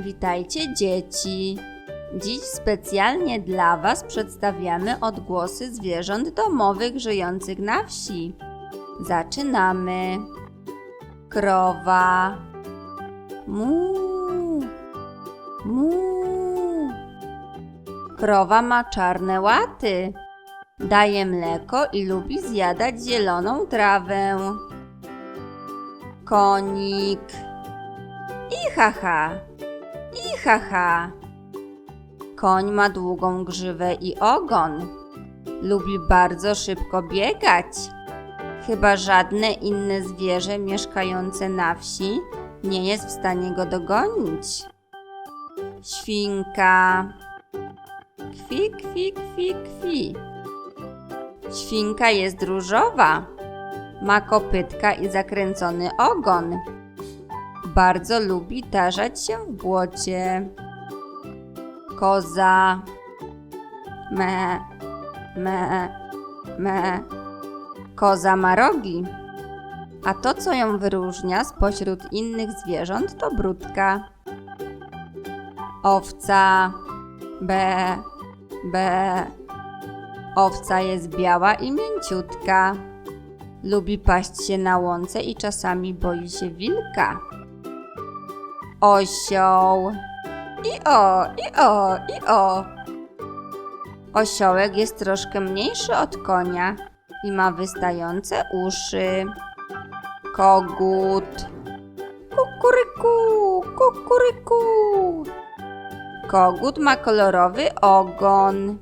Witajcie dzieci! Dziś specjalnie dla Was przedstawiamy odgłosy zwierząt domowych żyjących na wsi. Zaczynamy. Krowa. Mu. Mu. Krowa ma czarne łaty. Daje mleko i lubi zjadać zieloną trawę. Konik. I haha. I haha. Koń ma długą grzywę i ogon. Lubi bardzo szybko biegać. Chyba żadne inne zwierzę mieszkające na wsi nie jest w stanie go dogonić. Świnka. Kwi, kwi, kwi, kwi. Świnka jest różowa. Ma kopytka i zakręcony ogon. Bardzo lubi tarzać się w błocie. Koza. Me, me, me. Koza ma rogi. A to, co ją wyróżnia spośród innych zwierząt, to brudka. Owca. Be, be. Owca jest biała i mięciutka. Lubi paść się na łące i czasami boi się wilka. Osioł. I o, i o, i o. Osiołek jest troszkę mniejszy od konia i ma wystające uszy. Kogut. Kukuryku, kukuryku. Kogut ma kolorowy ogon.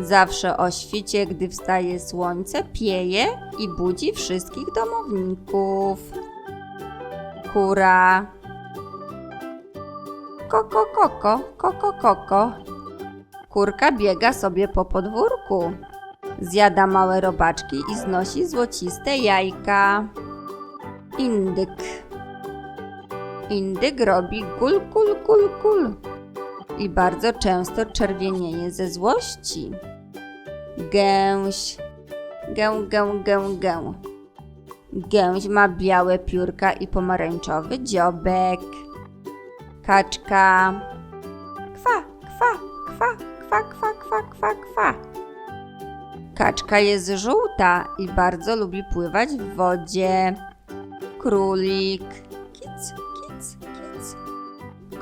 Zawsze o świcie, gdy wstaje słońce, pieje i budzi wszystkich domowników. Kura. Koko, koko, koko, koko. Kurka biega sobie po podwórku. Zjada małe robaczki i znosi złociste jajka. Indyk. Indyk robi gul, kul, kul, kul. I bardzo często czerwienieje ze złości. Gęś. Gę, gę, gę, gę. Gęś ma białe piórka i pomarańczowy dziobek. Kaczka. Kwa, kwa, kwa, kwa, kwa, kwa, kwa, kwa. Kaczka jest żółta i bardzo lubi pływać w wodzie. Królik. Kic, kic, kic.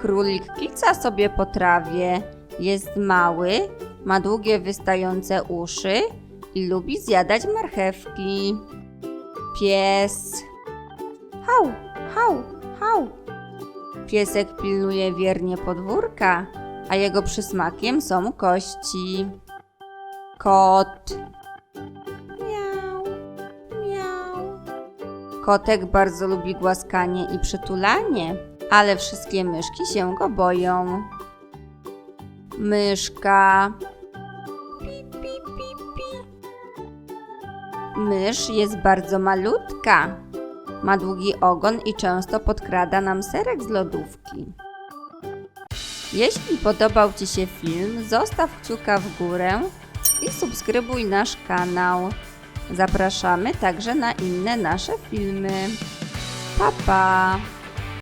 Królik kica sobie po trawie. Jest mały, ma długie wystające uszy i lubi zjadać marchewki. Pies. Hał, hał, hał. Piesek pilnuje wiernie podwórka, a jego przysmakiem są kości. Kot. Miau, miau. Kotek bardzo lubi głaskanie i przytulanie, ale wszystkie myszki się go boją. Myszka. Pi, pi, pi, pi. Mysz jest bardzo malutka. Ma długi ogon i często podkrada nam serek z lodówki. Jeśli podobał Ci się film, zostaw kciuka w górę i subskrybuj nasz kanał. Zapraszamy także na inne nasze filmy. Pa pa!